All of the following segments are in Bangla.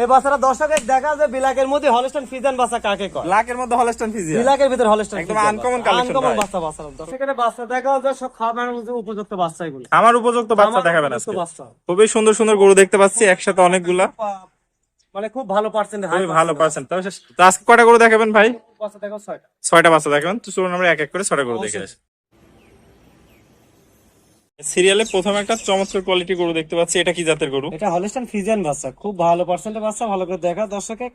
এই বাচ্চাটা দর্শকের দেখা যে বিলাকের মধ্যে হলস্টাইন ফিজান বাচ্চা কাকে কয়? ব্ল্যাকের মধ্যে হলস্টন ফিজিয়া বিলাকের ভিতরে হলস্টাইন একদম uncommon collection আনকমন বাচ্চা বাচ্চা। দর্শকের বাচ্চা দেখা যায় সব খাবারের মধ্যে উপযুক্ত বাচ্চা এগুলো। আমার উপযুক্ত বাচ্চা দেখাবেন আজকে। খুবই সুন্দর সুন্দর গরু দেখতে পাচ্ছি একসাথে অনেকগুলা। মানে খুব ভালো পার্সেন্ট খুবই ভালো পার্সেন্ট তো আজকে কয়টা গরু দেখাবেন ভাই? বাচ্চা দেখো ছয়টা। ছয়টা বাচ্চা দেখাবেন। তো চলুন আমরা এক এক করে ছয়টা গরু দেখে আসি। সিরিয়ালে প্রথম একটা চমৎকার কোয়ালিটি গরু দেখতে পাচ্ছি। এটা কি জাতের গরু? এটা হলিস্টান ফিজিয়ান বাচ্চা। খুব ভালো পার্সেন্টের বাচ্চা, ভালো করে দেখা। দর্শকে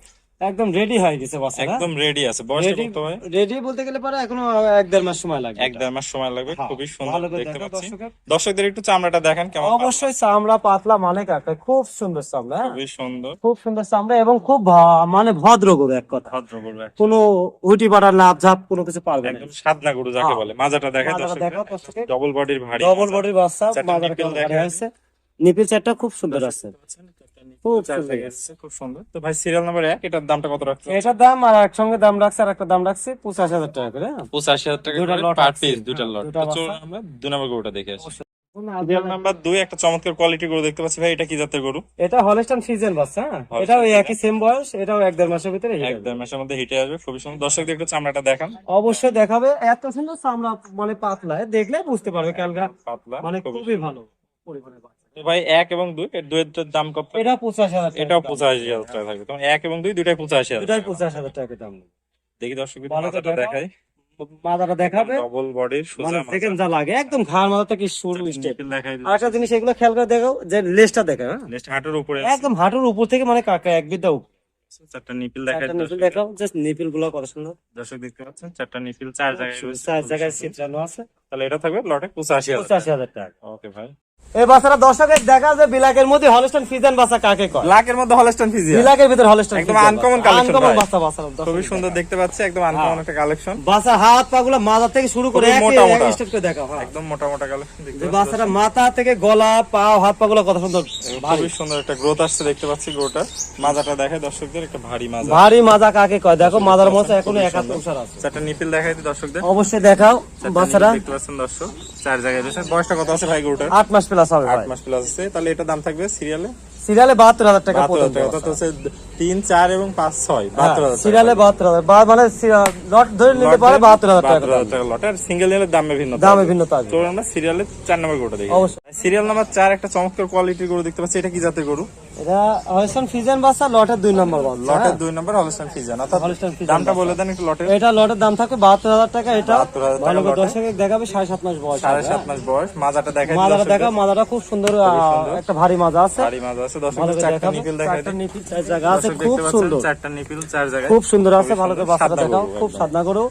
একদম রেডি হয়ে গেছে একদম রেডি আছে। বয়স কত ভাই? রেডি বলতে গেলে পরে এখনও এক দেড় মাস সময় লাগবে এক দেড় মাস সময় লাগবে। হ্যাঁ, খুবই সুন্দর দেখতে পাচ্ছি। দর্শকদের একটু চামড়াটা দেখেন কেমন অবশ্যই চামড়া পাতলা মানে কাকা খুব সুন্দর চামড়া হ্যাঁ? খুবই সুন্দর। খুব সুন্দর চামড়া এবং খুব মানে ভদ্র গরু এক কথা। ভদ্র গরু। কোনো উটি পাড়া লাভ ঝাপ কোনো কিছু পারবে না। একদম সাদনা গরু যাকে হ্যাঁ। বলে। মাজাটা দেখে মাজাটা ডবল বডির ভারী ডবল বডির বাচ্চা কেমন ভারী হয়েছে। নিপিল চারটা খুব সুন্দর আছে। খুব সুন্দর। তো ভাই সিরিয়াল নাম্বার এক এটার দামটা কত রাখছে? এটার দাম আর একসঙ্গে দাম রাখছে আর একটা দাম রাখছে পঁচাশি হাজার টাকা করে হ্যাঁ? পঁচাশি হাজার টাকা দুটা করে পার পিস দুটা লট দুটা চলুন বাচ্চা। আমরা দুই নম্বর গরুটা দেখে আসি। সিরিয়াল নাম্বার দুই একটা চমৎকার কোয়ালিটি গরু দেখতে পাচ্ছি। ভাই এটা কি জাতের গরু? এটা ফিজেন বাচ্চা হ্যাঁ? Holstein এটাও একই সেম বয়স এটাও এক দেড় মাসের ভিতরে এক দেড় মাসের মধ্যে হিটে আসবে খুবই সুন্দর। দর্শকদের একটু চামড়াটা দেখান। অবশ্যই দেখাবে। এত সুন্দর চামড়া মানে পাতলা দেখলে বুঝতে পারবে ক্যালগা পাতলা মানে খুবই খুবই ভালো। পরিমাণে ভাই এক এবং দুই এর দুইটার দাম কত? এটা পঁচাশি হাজার এটাও পঁচাশি হাজার টাকা থাকবে। তখন এক এবং দুই দুইটাই পঁচাশি হাজার দুটাই পঁচাশি হাজার টাকা দাম। দেখি দর্শক দেখাই। দেখাবে। ডবল বডির মানে সোজা সেকেন্ড যা লাগে। একম ঘাড় মাথা থেকে শুরু স্টেপ দেখাই আর একটা জিনিস এগুলো খেয়াল করে দেখো যে লেজটা দেখে হ্যাঁ? হাঁটুর উপরে একদম হাঁটুর উপর থেকে মানে কাকা এক বিদ্যা চারটা নিপিল একটা নিপিল দেখাও। জাস্ট নিপিলগুলো কত সুন্দর। দর্শক দেখতে পাচ্ছেন চারটা নিপিল চার জায়গায় চার জায়গায় আছে। তাহলে এটা থাকবে লটে পঁচাশি হাজার পঁচাশি হাজার টাকা। ওকে ভাই। এই দর্শকের দেখা যে বিলাকের মধ্যে হলস্টাইন ফিজান বাচ্চা কাকে কয়? লাখের মধ্যে হলস্টন ফিজিয়া বিলাকের ভিতরে হলস্টাইন একদম uncommon collection আনকমন বাচ্চা বাচ্চা খুবই সুন্দর দেখতে পাচ্ছি একদম আনকমন একটা কালেকশন বাচ্চার হাত পা মাথা থেকে শুরু করে মোটা মোটা। স্টেপ করে দেখাও। একদম মোটা মোটা কালেকশন দেখতে পাচ্ছি বাচ্চাটা মাথা থেকে গলা পা হাত পা কত সুন্দর খুবই সুন্দর একটা গ্রোথ আসছে দেখতে পাচ্ছি গরুটা মাজাটা দেখায় দর্শকদের একটা ভারী মাজা। ভারী মাজা কাকে কয়? দেখো মাজার মধ্যে এখনও আছে। চারটা নিপিল দেখাই দর্শকদের। অবশ্যই দেখাও বাচ্চারা। দেখতে পাচ্ছেন দর্শক। চার জায়গায় রয়েছে। বয়সটা কত আছে ভাই গরুটার? আট মাস প্লাস হবে আট ভাই। মাস প্লাস আছে তাহলে এটা দাম থাকবে সিরিয়ালে সিরিয়ালে বাহাত্তর হাজার টাকা পড়বে অর্থাৎ হচ্ছে তিন চার এবং পাঁচ ছয়। বাহাত্তর হাজার সিরিয়ালে বাহাত্তর হাজার। মানে লট ধরে নিতে পারে বাহাত্তর হাজার টাকা বাহাত্তর টাকা। লট আর সিঙ্গেল নিলে দাম বিভিন্ন দামে আসবে তো আমরা সিরিয়ালে চার নম্বর গরুটা দেখি। অবশ্যই। সিরিয়াল নাম্বার চার একটা চমৎকার কোয়ালিটির গরু দেখতে পাচ্ছি। এটা কি জাতের গরু? এটা হলস্টাইন ফিজেন বাচ্চা লটের দুই নম্বর বাচ্চা। লটের। দুই নম্বর হলস্টাইন ফিজান অর্থাৎ দামটা বলে দেন একটু লটের এটা লটের দাম থাকবে বাহাত্তর হাজার টাকা। এটা 72,000 ভালো করে দর্শকে দেখাবে সাড়ে সাত মাস বয়স সাড়ে সাত। মাস বয়স। মাজাটা। দেখা মাদাটা খুব সুন্দর একটা ভারী মাজা আছে। ভারী মাজা আছে। ভালো চারটা নিপিল দেখাই চারটা নিপিল চার জায়গা আছে খুব সুন্দর। চারটা নিপিল চার জায়গায়। খুব সুন্দর আছে ভালো করে বাচ্চাটা দেখাও খুব সাদনা করো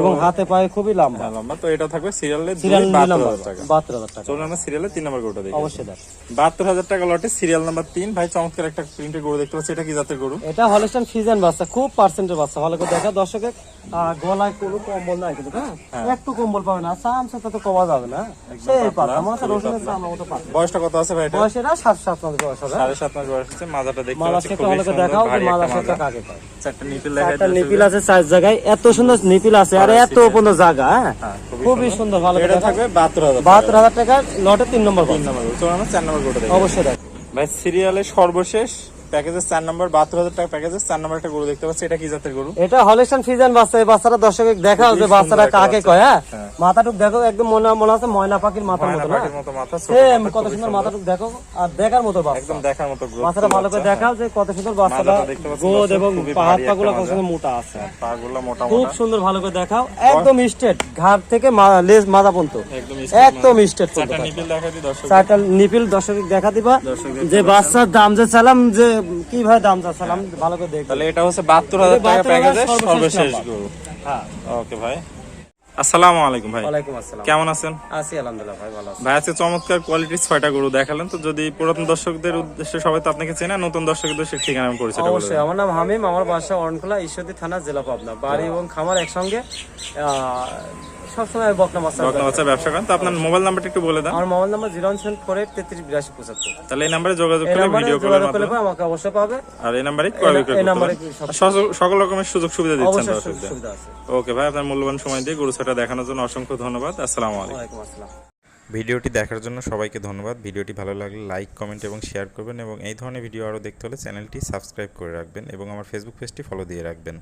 এবং হাতে পায়ে খুবই লম্বা। হ্যাঁ, লম্বা। তো এটা থাকবে সিরিয়ালে সিরিয়াল বাহাত্তর নিলাম টাকা। বাহাত্তর হাজার টাকা। চলুন আমরা সিরিয়ালে তিন নম্বর গরুটা দেখি। অবশ্যই দেখ। বাহাত্তর হাজার টাকা লটে সিরিয়াল নাম্বার তিন। ভাই চমৎকার একটা প্রিন্টের গরু দেখতে পাচ্ছি। এটা কি জাতের গরু? এটা হলস্টাইন ফিজেন বাচ্চা খুব পার্সেন্টের বাচ্চা। ভালো করে দেখা। দর্শকে গলায় কোনো কম্বল নাই কিন্তু হ্যাঁ? একটু কম্বল পাবে না। চামচা তো কমা যাবে না। সেই রসুনের মতো বয়সটা কত আছে ভাই এটা? বয়স এটা সাত মাস বয়স হবে। সাড়ে সাত মাস বয়স হচ্ছে। মাজাটা দেখতে পাচ্ছি সুন্দর। দেখাও ভারী মালা একটা কাকে কয়। চারটা নিপিল আছে চার জায়গায়। এত সুন্দর নিপিল আছে আর এত পর্যন্ত জায়গা হ্যাঁ? হ্যাঁ, খুবই সুন্দর। ভালো এটা থাকবে বাহাত্তর হাজার বাহাত্তর হাজার টাকা লটে তিন নম্বর তিন নম্বর গরু চলুন আমরা চার নম্বর অবশ্যই দেখ। ভাই সিরিয়ালের সর্বশেষ প্যাকেজের চার নম্বর বাহাত্তর হাজার টাকা প্যাকেজের চার নম্বর একটা গরু দেখতে পাচ্ছি। এটা কি জাতের গরু? এটা ফিজান বাচ্চা এই বাচ্চাটা দর্শক দেখাও যে একটা কাকে কয় হ্যাঁ? হ্যাঁ। মাথাটুক দেখো একদম মনে মনে আছে ময়না পাখির মাথার মতো না? মাথা সেম কত সুন্দর মাথাটুক দেখো আর দেখার মতো বাচ্চা। একদম দেখার মতো ভালো করে দেখাও যে কত সুন্দর বাচ্চাটা। গোদ এবং পাগুলো কত সুন্দর মোটা আছে। হ্যাঁ, পাগুলো মোটা খুব সুন্দর ভালো করে দেখাও। একদম স্ট্রেট ঘাট থেকে লেজ মাথা পর্যন্ত। একদম স্ট্রেট চারটা নিপিল দর্শক চারটা নিপিল দর্শক দেখা দিবা যে বাচ্চার দাম যে চালাম যে কি ভাই দাম চাচ্ছিলাম ভালো করে দেখ তাহলে এটা হচ্ছে বাহাত্তর হাজার টাকা 72,000 প্যাকেজের সর্বশেষ সর্বশেষ গরু। হ্যাঁ। ওকে ভাই। আসসালামু আলাইকুম ভাই। ওয়ালাইকুম আসসালাম। কেমন আছেন? আছি আলহামদুলিল্লাহ ভাই ভালো আছি। ভাই আজকে চমৎকার কোয়ালিটির ছয়টা গরু দেখালেন। তো যদি পুরাতন দর্শকদের উদ্দেশ্যে সবাই তো আপনাকে চেনা নতুন দর্শকদের উদ্দেশ্যে ঠিকানা পরিচয়টা বলে অবশ্যই আমার নাম হামিম আমার বাসা অরণখোলা ঈশ্বরদী থানা জেলা পাবনা। বাড়ি এবং খামার একসঙ্গে সবসময় বকনা মাছ দেন। রত্ন ব্যবসা করেন। তো আপনার মোবাইল নাম্বারটা একটু বলে দেন। আমার mobile number zero one seven four eight তেত্রিশ বিরাশি পঁচাত্তর। তাহলে এই নাম্বারে যোগাযোগ ভিডিও কলের মাধ্যমে আমাকে অবশ্যই পাবে। আর এই নাম্বারে করতে সকল- সকল রকমের সুযোগ সুবিধা দিচ্ছেন দর্শকদের। ওকে ভাই আপনার মূল্যবান সময় দিয়ে গরু ছয়টা দেখানোর জন্য অসংখ্য ধন্যবাদ। আসসালামু আলাইকুম। আসসালাম। ভিডিওটি দেখার জন্য সবাইকে ধন্যবাদ। ভিডিওটি ভালো লাগলে লাইক কমেন্ট এবং শেয়ার করবেন এবং এই ধরনের ভিডিও আরও দেখতে হলে চ্যানেলটি সাবস্ক্রাইব করে রাখবেন এবং আমার ফেসবুক পেজটি ফলো দিয়ে রাখবেন।